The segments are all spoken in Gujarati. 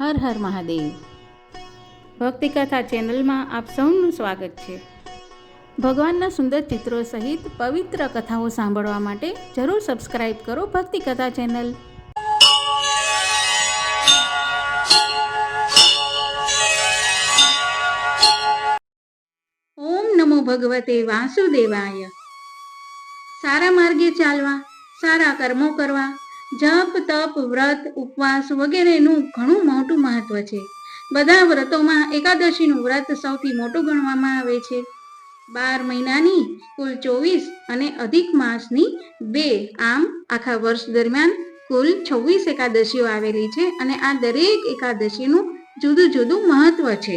હર હર મહાદેવ. ભક્તિકથા ચેનલમાં આપ સૌનું સ્વાગત છે. ભગવાનના સુંદર ચિત્રો સહિત પવિત્ર કથાઓ સાંભળવા માટે જરૂર સબસ્ક્રાઇબ કરો ભક્તિકથા ચેનલ. ઓમ નમો ભગવતે વાસુદેવાય. સારા માર્ગે ચાલવા, સારા કર્મો કરવા જપ, તપ, વ્રત, ઉપવાસ વગેરેનું ઘણું મોટું મહત્વ છે. બધા વ્રતોમાં એકાદશીનું વ્રત સૌથી મોટું ગણવામાં આવે છે. બાર મહિનાની કુલ ચોવીસ અને અધિક માસની બે આમ આખા વર્ષ દરમિયાન કુલ છવ્વીસ એકાદશીઓ આવેલી છે અને આ દરેક એકાદશીનું જુદું જુદું મહત્વ છે.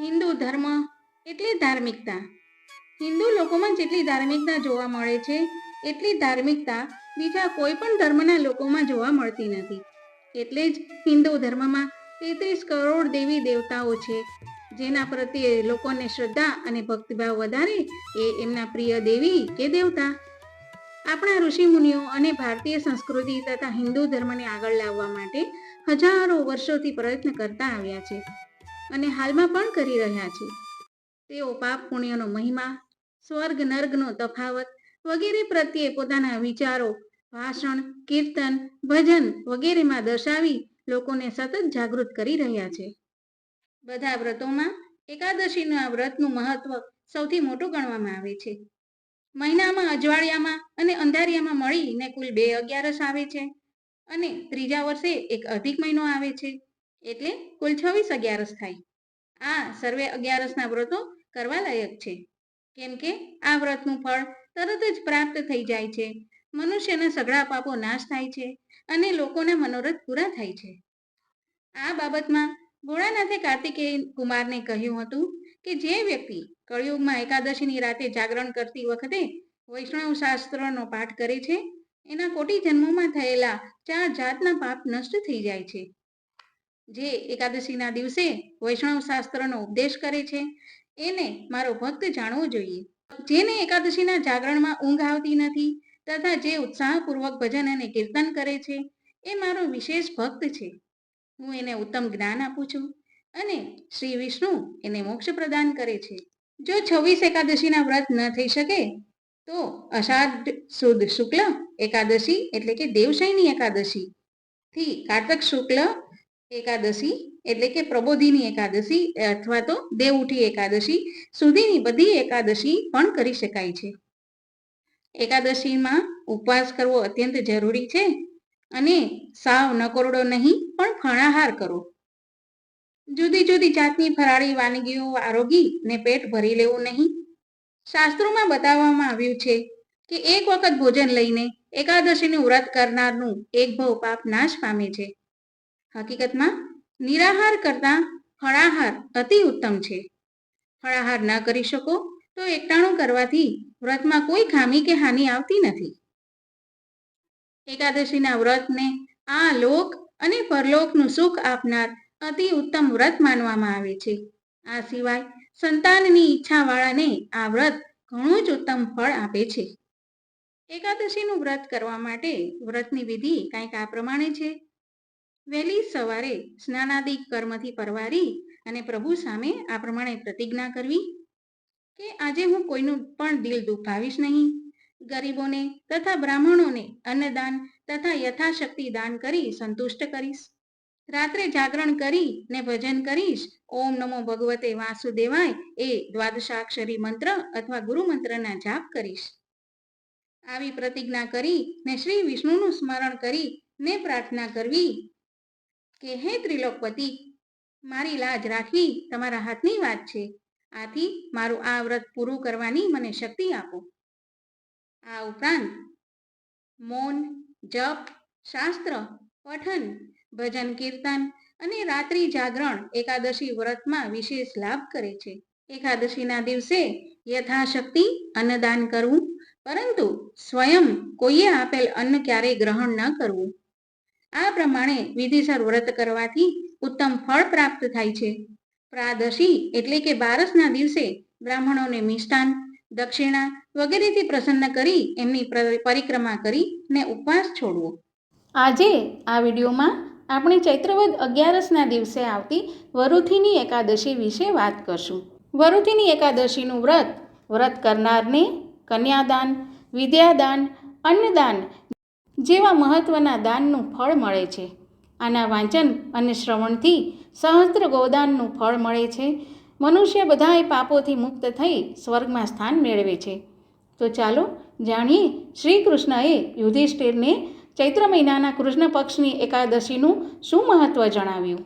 હિન્દુ ધર્મ એટલે ધાર્મિકતા. હિન્દુ લોકોમાં જેટલી ધાર્મિકતા જોવા મળે છે, એટલી ધાર્મિકતા બીજા કોઈ પણ ધર્મના લોકોમાં જોવા મળતી નથી. એટલે જ હિન્દુ ધર્મમાં તેત્રીસ કરોડ દેવી દેવતાઓ છે. જેના પ્રત્યે લોકોને શ્રદ્ધા અને ભક્તિભાવ વધારે એ એમના પ્રિય દેવી કે દેવતા. આપણા ઋષિમુનિઓ અને ભારતીય સંસ્કૃતિ તથા હિન્દુ ધર્મને આગળ લાવવા માટે હજારો વર્ષોથી પ્રયત્ન કરતા આવ્યા છે અને હાલમાં પણ કરી રહ્યા છે. તેઓ પાપ પુણ્યનો મહિમા, સ્વર્ગ નર્ગનો તફાવત વગેરે પ્રત્યે પોતાના વિચારો ભાષણ, કીર્તન, ભજન વગેરેમાં દર્શાવી લોકોને સતત જાગૃત કરી રહ્યા છે. બધા વ્રતોમાં એકાદશીના વ્રતનું મહત્વ સૌથી મોટું ગણવામાં આવે છે. મહિનામાં અજવાળિયામાં અને અંધારિયામાં મળીને કુલ બે અગિયારસ આવે છે અને ત્રીજા વર્ષે એક અધિક મહિનો આવે છે, એટલે કુલ છવ્વીસ અગિયારસ થાય. આ સર્વે અગિયારસના વ્રતો કરવા લાયક છે. કેમ કે આ વ્રતનું ફળ તરત જ પ્રાપ્ત થઈ જાય છે મનુષ્યના સઘળા પાપો નાશ થાય છે અને લોકોના મનોરથ પૂરા થાય છે. આ બાબતમાં ભોળાનાથે કાર્તિકેય કુમારને કહ્યું હતું કે જે વ્યક્તિ કળિયુગમાં એકાદશીની રાતે જાગરણ કરતી વખતે વૈષ્ણવ શાસ્ત્રનો પાઠ કરે છે, એના કોટી જન્મોમાં થયેલા ચાર જાતના પાપ નષ્ટ થઈ જાય છે. જે એકાદશીના દિવસે વૈષ્ણવ શાસ્ત્રનો ઉપદેશ કરે છે, એને મારો ભક્ત જાણવો જોઈએ. જેને એકાદશીના જાગરણમાં ઊંઘ આવતી નથી તથા જે ઉત્સાહપૂર્વક ભજન અને કીર્તન કરે છે, એ મારો વિશેષ ભક્ત છે. હું એને ઉત્તમ જ્ઞાન આપું છું અને શ્રી વિષ્ણુ એને મોક્ષ પ્રદાન કરે છે. જો છવ્વીસ એકાદશીના વ્રત ન થઈ શકે, તો અષાઢ સુદ શુક્લ એકાદશી એટલે કે દેવશયની એકાદશી થી કારતક શુક્લ એકાદશી એટલે કે પ્રબોધિની એકાદશી અથવા તો દેવઉઠી એકાદશી સુધીની બધી એકાદશી પણ કરી શકાય છે. એકાદશીમાં ઉપવાસ કરવો અત્યંત જરૂરી છે અને સાવ નકોરડો નહીં, પણ ફણાહાર કરો. જુદી જુદી જાતની ફરાળી વાનગીઓ આરોગી ને પેટ ભરી લેવું નહીં. શાસ્ત્રોમાં બતાવવામાં આવ્યું છે કે એક વખત ભોજન લઈને એકાદશીનું વ્રત કરનારનું એક ભવ પાપ નાશ પામે છે. હકીકતમાં નિરાહાર કરતા ફળાહાર અતિ ઉત્તમ છે. ફળાહાર ન કરી શકો તો એકટાણું કરવાથી વ્રતમાં કોઈ ખામી કે હાનિ આવતી નથી. એકાદશીના વ્રતને આ લોક અને પરલોકનું સુખ આપનાર અતિ ઉત્તમ વ્રત માનવામાં આવે છે. આ સિવાય સંતાનની ઈચ્છાવાળાને આ વ્રત ઘણું જ ઉત્તમ ફળ આપે છે. એકાદશીનું વ્રત કરવા માટે વ્રતની વિધિ કંઈક આ પ્રમાણે છે. વહેલી સવારે સ્નાનાદિક કર્મથી પરવારી અને પ્રભુ સામે આ પ્રમાણે પ્રતિજ્ઞા કરવી. કે આજે હું કોઈનું પણ દિલ દુભાવીશ નહીં. ગરીબોને તથા બ્રાહ્મણોને અન્નદાન તથા યથાશક્તિ દાન કરી સંતુષ્ટ કરીશ. રાત્રે જાગરણ કરી ને ભજન કરીશ. ઓમ નમો ભગવતે વાસુદેવાય એ દ્વાદશાક્ષરી મંત્ર અથવા ગુરુ મંત્રના જાપ કરીશ. આવી પ્રતિજ્ઞા કરી ને શ્રી વિષ્ણુનું સ્મરણ કરી ને પ્રાર્થના કરવી કે, હે ત્રિલોકપતિ, મારી લાજ રાખવી તમારા હાથની વાત છે. આથી મારું આ વ્રત પૂરું કરવાની મને શક્તિ આપો. આ ઉપરાંત મૌન, જપ, શાસ્ત્ર, પઠન, ભજન કીર્તન અને રાત્રિ જાગરણ એકાદશી વ્રતમાં વિશેષ લાભ કરે છે. એકાદશીના દિવસે યથાશક્તિ અન્નદાન કરવું, પરંતુ સ્વયં કોઈએ આપેલ અન્ન ક્યારેય ગ્રહણ ન કરવું. આ પ્રમાણે વિધિસર વ્રત કરવાથી ઉત્તમ ફળ પ્રાપ્ત થાય છે. પ્રાદશી એટલે કે બારસના દિવસે બ્રાહ્મણોને મિષ્ટાન, દક્ષિણા વગેરેથી પ્રસન્ન કરી એમની પરિક્રમા કરી ને ઉપવાસ છોડવો. આજે આ વિડીયોમાં આપણે ચૈત્રવદ અગિયારસના દિવસે આવતી વરુથીની એકાદશી વિશે વાત કરશું. વરુથીની એકાદશીનું વ્રત વ્રત કરનારને કન્યાદાન, વિદ્યાદાન, અન્નદાન જેવા મહત્ત્વના દાનનું ફળ મળે છે. આના વાંચન અને શ્રવણથી સહસ્ત્ર ગોદાનનું ફળ મળે છે. મનુષ્ય બધાએ પાપોથી મુક્ત થઈ સ્વર્ગમાં સ્થાન મેળવે છે. તો ચાલો જાણીએ શ્રી કૃષ્ણએ યુધિષ્ઠિરને ચૈત્ર મહિનાના કૃષ્ણ પક્ષની એકાદશીનું શું મહત્ત્વ જણાવ્યું?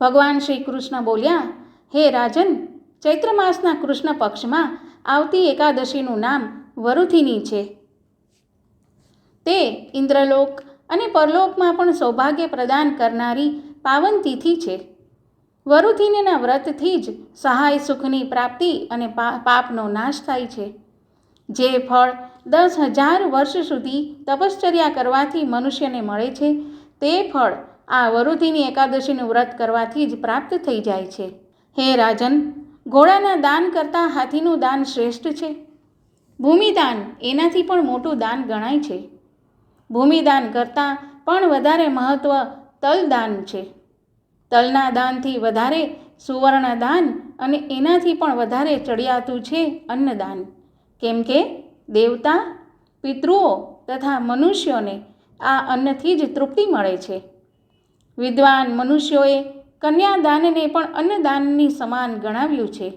ભગવાન શ્રી કૃષ્ણ બોલ્યા, હે રાજન, ચૈત્ર માસના કૃષ્ણ પક્ષમાં આવતી એકાદશીનું નામ વરુથિની છે. તે ઇન્દ્રલોક અને પરલોકમાં પણ સૌભાગ્ય પ્રદાન કરનારી પાવન તિથિ છે. વરુથિનીના વ્રતથી જ સહાય સુખની પ્રાપ્તિ અને પાપનો નાશ થાય છે. જે ફળ દસ હજાર વર્ષ સુધી તપશ્ચર્યા કરવાથી મનુષ્યને મળે છે, તે ફળ આ વરુથિની એકાદશીનું વ્રત કરવાથી જ પ્રાપ્ત થઈ જાય છે. હે રાજન, ઘોડાના દાન કરતાં હાથીનું દાન શ્રેષ્ઠ છે. ભૂમિદાન એનાથી પણ મોટું દાન ગણાય છે. ભૂમિદાન કરતાં પણ વધારે મહત્ત્વ તલદાન છે. તલના દાનથી વધારે સુવર્ણ દાન અને એનાથી પણ વધારે ચડિયાતું છે અન્નદાન. કેમ કે દેવતા, પિતૃઓ તથા મનુષ્યોને આ અન્નથી જ તૃપ્તિ મળે છે. વિદ્વાન મનુષ્યોએ કન્યાદાનને પણ અન્નદાનની સમાન ગણાવ્યું છે.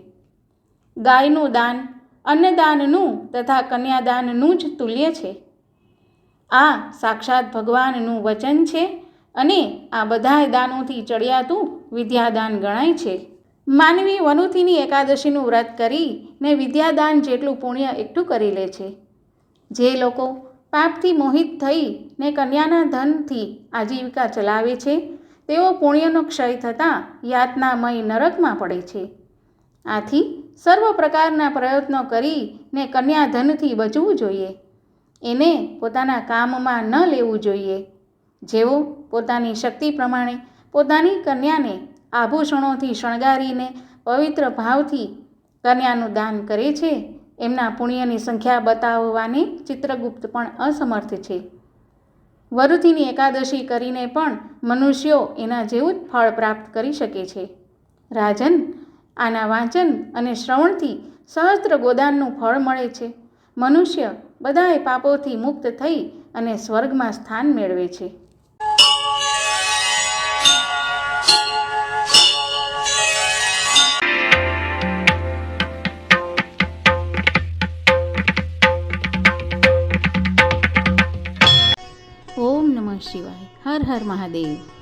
ગાયનું દાન અન્નદાનનું તથા કન્યાદાનનું જ તુલ્ય છે. આ સાક્ષાત ભગવાનનું વચન છે અને આ બધાય દાનોથી ચડિયાતું વિદ્યાદાન ગણાય છે. માનવી વનુથીની એકાદશીનું વ્રત કરીને વિદ્યાદાન જેટલું પુણ્ય એકઠું કરી લે છે. જે લોકો પાપથી મોહિત થઈ ને કન્યાના ધનથી આજીવિકા ચલાવે છે, તેઓ પુણ્યનો ક્ષય થતાં યાતનામય નરકમાં પડે છે. આથી સર્વ પ્રકારના પ્રયત્નો કરીને કન્યાધનથી બચવું જોઈએ. એને પોતાના કામમાં ન લેવું જોઈએ. જેઓ પોતાની શક્તિ પ્રમાણે પોતાની કન્યાને આભૂષણોથી શણગારીને પવિત્ર ભાવથી કન્યાનું દાન કરે છે, એમના પુણ્યની સંખ્યા બતાવવાને ચિત્રગુપ્ત પણ અસમર્થ છે. વરુથીની એકાદશી કરીને પણ મનુષ્યો એના જેવું જ ફળ પ્રાપ્ત કરી શકે છે. રાજન, આના વાંચન અને શ્રવણથી સહસ્ત્ર ગોદાનનું ફળ મળે છે. મનુષ્ય બધાય પાપોથી મુક્ત થઈ અને સ્વર્ગમાં સ્થાન મેળવે છે. શિવાય. હર હર મહાદેવ.